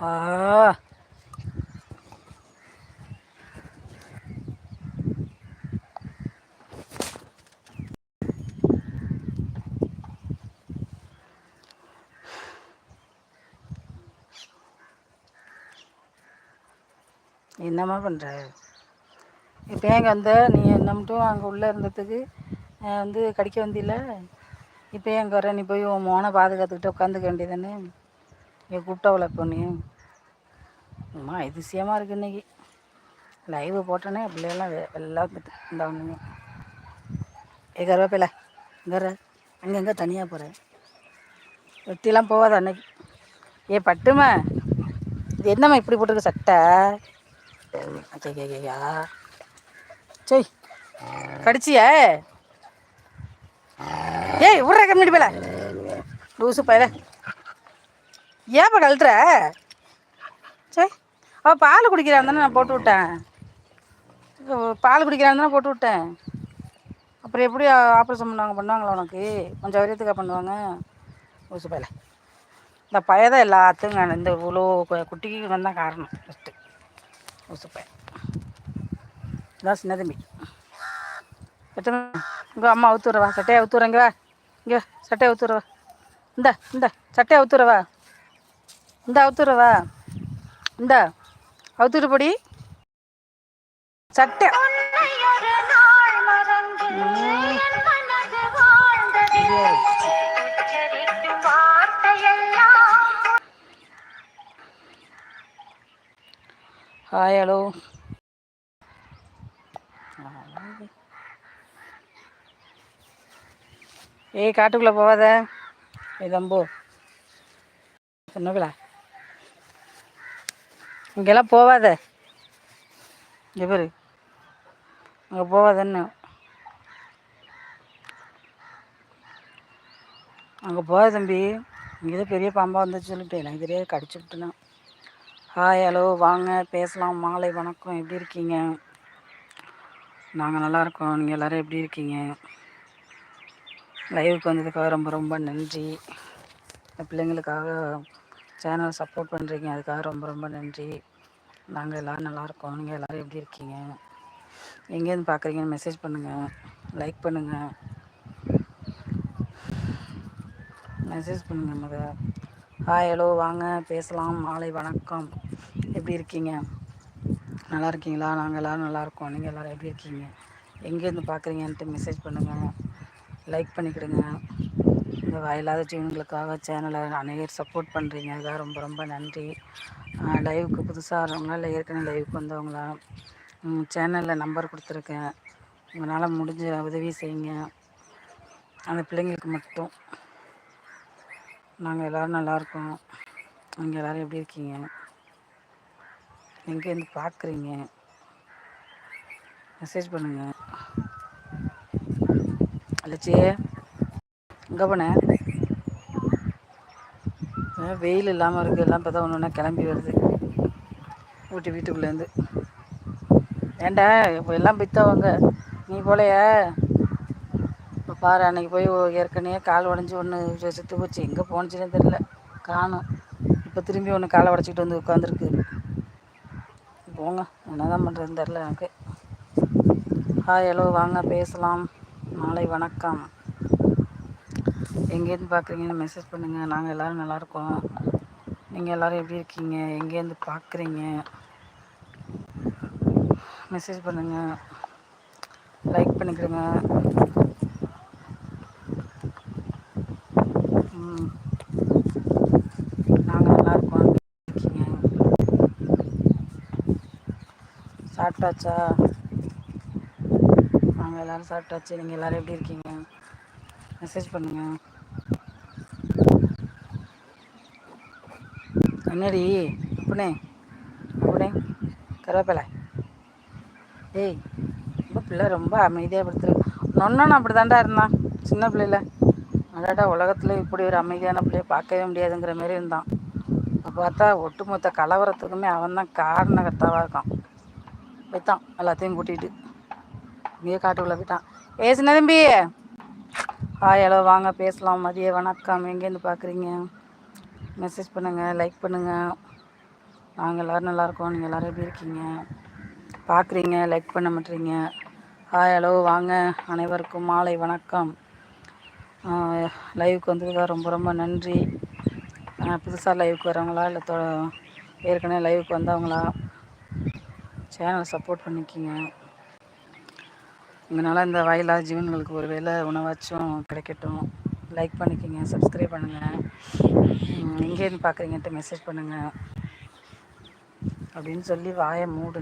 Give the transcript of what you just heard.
ஆ. என்னம்மா பண்ணுற இப்போ ஏங்க வந்த? நீ என்ன மட்டும் அங்கே உள்ளே இருந்ததுக்கு வந்து கடிக்க வந்தில்ல இப்போ ஏங்க வர நீ போய் உன் மோனை பாதுகாத்துக்கிட்டு உட்காந்துக்க வேண்டியதானே நீ கூப்பிட்டவள இப்போ நீ. அம்மா அதிசயமாக இருக்கு இன்னைக்கு. லைவ் போட்டோன்னே பிள்ளைகள்லாம் வெ- வெள்ளை வந்துட்டு ஒன்று ஏ கருவேப்பில வேற அங்கங்கே தனியாக போகிறேன் வெட்டிலாம் போகாத அன்னைக்கு? ஏ பட்டுமா? இது என்னம்மா இப்படி போட்டிருக்க சட்டை? கே கேயா சரி கடிச்சியா? ஏய் விட்ற கம்மிட்டு போயில. லூசு பயில. ஏன்ப்பா கழுத்துற சே அவள் பால் குடிக்கிறான் தானே நான் போட்டு விட்டேன். பால் குடிக்கிறான் தானே போட்டு விட்டேன். அப்புறம் எப்படி ஆப்ரேஷன் பண்ணுவாங்க பண்ணுவாங்களா உனக்கு? கொஞ்சம் வரியத்துக்காக பண்ணுவாங்க. லூசு பயில. இந்த பையதான் எல்லாத்துக்கும் நான் இந்த இவ்வளோ குட்டிக்கு வந்தான் காரணம் ஃபஸ்ட்டு லூசு பையன் இதான் சின்ன தம்பி. இங்கே அம்மா அவுத்துறவா சட்டையை அவுத்துறேன் இங்கே வா. இங்கே சட்டையை அவுத்துறவா இந்த இந்த சட்டையை அவுத்துறவா இந்த அவுத்துறவா? இந்த அவுத்துரு பொடி. சட்டை. Hi hello. ஏய் காட்டுக்குள்ளே போவாத. இதம்போ சொன்னவிழா இங்கெல்லாம் போகாத இங்கே அங்கே போகாதன்னு அங்கே போகாத தம்பி. இங்கே பெரிய பாம்பாக வந்துச்சு சொல்லிட்டு எனக்கு தெரியாது கடிச்சு விட்டுனேன் ஹாய் ஹலோ வாங்க பேசலாம். மாலை வணக்கம். எப்படி இருக்கீங்க? நாங்கள் நல்லா இருக்கோம். நீங்கள் எல்லோரும் எப்படி இருக்கீங்க? லைவுக்கு வந்ததுக்காக ரொம்ப ரொம்ப நன்றி. பிள்ளைங்களுக்காக சேனல் சப்போர்ட் பண்ணுறீங்க அதுக்காக ரொம்ப ரொம்ப நன்றி. நாங்கள் எல்லோரும் நல்லாயிருக்கோம் நீங்கள் எல்லோரும் எப்படி இருக்கீங்க? எங்கேருந்து பார்க்குறீங்கன்னு மெசேஜ் பண்ணுங்கள் லைக் பண்ணுங்கள் மெசேஜ் பண்ணுங்கள் முத. ஹாய் ஹலோ வாங்க. பேசலாம். மாலை வணக்கம். எப்படி இருக்கீங்க? நல்லா இருக்கீங்களா? நாங்கள் எல்லோரும் நல்லா இருக்கோம். நீங்கள் எல்லோரும் எப்படி இருக்கீங்க? எங்கேருந்து பார்க்குறீங்கன்ட்டு மெசேஜ் பண்ணுங்கள் லைக் பண்ணிக்கிடுங்க. இந்த வாயில்லாத ஜீவன்களுக்காக சேனலை அநேகர் சப்போர்ட் பண்ணுறீங்க அதான் ரொம்ப ரொம்ப நன்றி. லைவுக்கு புதுசாக வரவங்களா இல்லை ஏற்கனவே லைவுக்கு வந்தவங்களா? சேனலில் நம்பர் கொடுத்துருக்கேன். உங்களால் முடிஞ்ச உதவி செய்யுங்க. அந்த பிள்ளைங்களுக்கு மட்டும். நாங்கள் எல்லோரும் நல்லாயிருக்கோம் நீங்கள் எல்லோரும் எப்படி இருக்கீங்க? எங்கேருந்து பார்க்குறீங்க மெசேஜ் பண்ணுங்கள் அல்லச்சியே எங்கே போனேன் வெயில் இல்லாமல் இருக்குது எல்லாம் இப்போ தான் ஒன்று ஒன்றா கிளம்பி வருது. ஊட்டி வீட்டுக்குள்ளேருந்து ஏண்டா இப்போ எல்லாம் பித்தவங்க. நீ போலையா? இப்போ பாரு அன்னைக்கு போய் ஏற்கனவே கால் உடஞ்சி ஒன்று செத்து போச்சு எங்கே போனுச்சுன்னே தெரில காணும். இப்போ திரும்பி ஒன்று காலை உடச்சிக்கிட்டு வந்து உட்காந்துருக்கு போங்க. என்ன தான் பண்ணுறதுன்னு தெரில எனக்கு. ஹாய் ஹலோ வாங்க பேசலாம். நாளை வணக்கம். எங்கேருந்து பார்க்குறீங்கன்னு மெசேஜ் பண்ணுங்கள் நாங்கள் எல்லோரும் நல்லாயிருக்கோம் நீங்கள் எல்லோரும் எப்படி இருக்கீங்க? எங்கேருந்து பார்க்குறீங்க? மெசேஜ் பண்ணுங்கள் லைக் பண்ணிக்கிடுங்க. ம். நாங்கள் நல்லா இருக்கோம் இருக்கீங்க? சாப்பிட்டாச்சா? நாங்கள் எல்லோரும் சாப்பிட்டாச்சு. நீங்கள் எல்லோரும் எப்படி இருக்கீங்க? மெசேஜ் பண்ணுங்கள் என்னடி அப்படினே அப்படினே கருவேப்பிலை. ஏய் ரொம்ப பிள்ளை ரொம்ப அமைதியாக படுத்துருக்கு நொன்னு அப்படி தாண்டா இருந்தான் சின்ன பிள்ளையில். அடாடா உலகத்தில் இப்படி ஒரு அமைதியான பிள்ளைய பார்க்கவே முடியாதுங்கிற மாரி இருந்தான். இப்போ பார்த்தா ஒட்டுமொத்த கலவரத்துக்குமே அவன் தான் காரணகர்த்தாவாக இருக்கான். போய்த்தான் எல்லாத்தையும் கூட்டிகிட்டு இங்கேயே காட்டுக்குள்ளே போயிட்டான் ஏ தம்பி! ஹாய் ஹலோ வாங்க பேசலாம். மதிய வணக்கம். எங்கேருந்து பார்க்குறீங்க மெசேஜ் பண்ணுங்கள் லைக் பண்ணுங்கள் நாங்கள் எல்லோரும் நல்லாயிருக்கோம் நீங்கள் எல்லோரும் எப்படி இருக்கீங்க? பார்க்குறீங்க லைக் பண்ண மாட்டீங்க. ஹாய் ஹலோ வாங்க. அனைவருக்கும் மாலை வணக்கம். லைவுக்கு வந்ததுக்காக ரொம்ப ரொம்ப நன்றி. புதுசாக லைவுக்கு வரவங்களா? இல்லை தொ ஏற்கனவே லைவுக்கு வந்தவங்களா? சேனலை சப்போர்ட் பண்ணிக்கிங்க. இதனால் இந்த வயலா ஜீவன்களுக்கு ஒரு வேலை உணவாச்சும் கிடைக்கட்டும். லைக் பண்ணிக்கோங்க சப்ஸ்கிரைப் பண்ணுங்கள் எங்கேருந்து பார்க்குறீங்கன்ட்டு மெசேஜ் பண்ணுங்கள் அப்படின்னு சொல்லி வாயை மூடு.